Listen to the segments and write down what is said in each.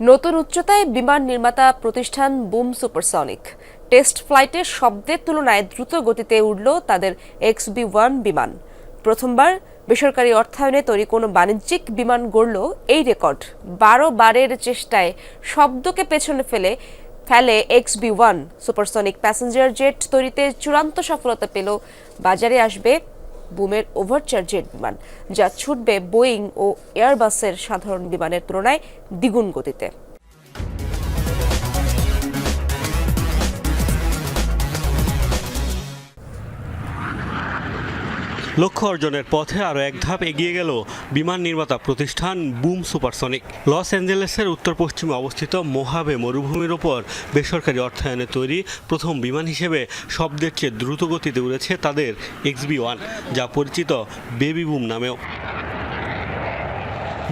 নতুন উচ্চতায় বিমান নির্মাতা প্রতিষ্ঠান বুম সুপারসনিক। টেস্ট ফ্লাইটে শব্দের তুলনায় দ্রুত গতিতে উঠল তাদের এক্স বি ওয়ান বিমান। প্রথমবার বেসরকারি অর্থায়নে তৈরি কোনো বাণিজ্যিক বিমান গড়ল এই রেকর্ড। বারো বারের চেষ্টায় শব্দকে পেছনে ফেলে ফেলে X B one supersonic passenger jet তৈরিতে চূড়ান্ত সফলতা পেল। বাজারে আসবে বুমের ওভারচার জেট বিমান যা ছুটবে বোয়িং ও এয়ারবাসের সাধারণ বিমানের তুলনায় দ্বিগুণ গতিতে। লক্ষ্য অর্জনের পথে আরও এক ধাপ এগিয়ে গেল বিমান নির্মাতা প্রতিষ্ঠান বুম সুপারসনিক। লস অ্যাঞ্জেলেসের উত্তর পশ্চিমে অবস্থিত মোহাবে মরুভূমির ওপর বেসরকারি অর্থায়নে তৈরি প্রথম বিমান হিসেবে শব্দের চেয়ে দ্রুত গতিতে উড়েছে তাদের এক্সবি ওয়ান, যা পরিচিত বেবি বুম নামেও।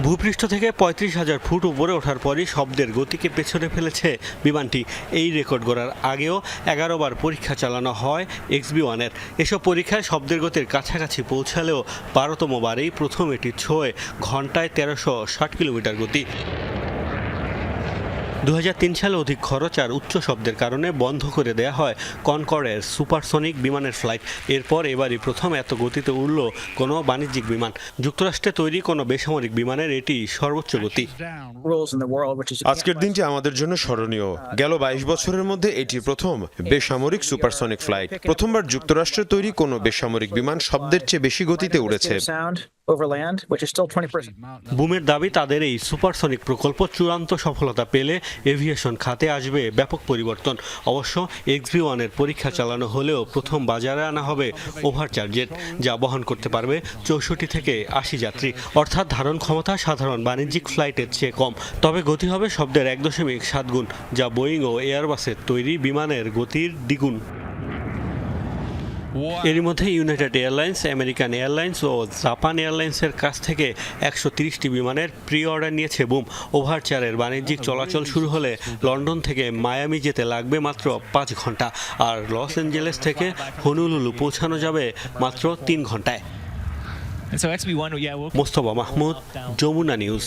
ভূপৃষ্ঠ থেকে পঁয়ত্রিশ হাজার ফুট উপরে ওঠার পরই শব্দের গতিকে পেছনে ফেলেছে বিমানটি। এই রেকর্ড গড়ার আগেও এগারোবার পরীক্ষা চালানো হয় এক্সবি ওয়ানের। এসব পরীক্ষায় শব্দের গতির কাছাকাছি পৌঁছালেও বারোতম বারেই প্রথম এটি ছয়। ঘন্টায় তেরোশো ষাট কিলোমিটার গতি। দু সালে অধিক খরচ আর উচ্চ শব্দের কারণে বন্ধ করে দেয়া হয় কনকর্ডের সুপারসনিক বিমানের ফ্লাইট। এরপর এবারই প্রথম এত গতিতে উড়ল কোনো বাণিজ্যিক বিমান। যুক্তরাষ্ট্রে তৈরি কোনো বেসামরিক বিমানের এটি সর্বোচ্চ গতি। আজকের দিনটি আমাদের জন্য স্মরণীয়। গেল বাইশ বছরের মধ্যে এটি প্রথম বেসামরিক সুপারসনিক ফ্লাইট। প্রথমবার যুক্তরাষ্ট্রে তৈরি কোনো বেসামরিক বিমান শব্দের চেয়ে বেশি গতিতে উড়েছে। Over land, which is still 20%. বুমের দাবি তাদের এই সুপারসনিক প্রকল্প চূড়ান্ত সফলতা পেলে এভিয়েশন খাতে আসবে ব্যাপক পরিবর্তন। অবশ্য এক্সবি ওয়ানের পরীক্ষা চালানো হলেও প্রথম বাজারে আনা হবে ওভারচার জেট যা বহন করতে পারবে চৌষট্টি থেকে আশি যাত্রী। অর্থাৎ ধারণ ক্ষমতা সাধারণ বাণিজ্যিক ফ্লাইটের চেয়ে কম। তবে গতি হবে শব্দের এক দশমিক সাত গুণ যা বোয়িং ও এয়ারবাসের তৈরি বিমানের গতির দ্বিগুণ। এরই মধ্যে ইউনাইটেড এয়ারলাইন্স আমেরিকান এয়ারলাইন্স ও জাপান এয়ারলাইন্সের কাছ থেকে একশো তিরিশটি বিমানের প্রি অর্ডার নিয়েছে। বুম ওভারচারের বাণিজ্যিক চলাচল শুরু হলে লন্ডন থেকে মায়ামি যেতে লাগবে মাত্র পাঁচ ঘণ্টা আর লস অ্যাঞ্জেলেস থেকে হনুলুলু পৌঁছানো যাবে মাত্র তিন ঘন্টায়। And so XB1, yeah, we'll Mostafa Mahmud Jamuna news.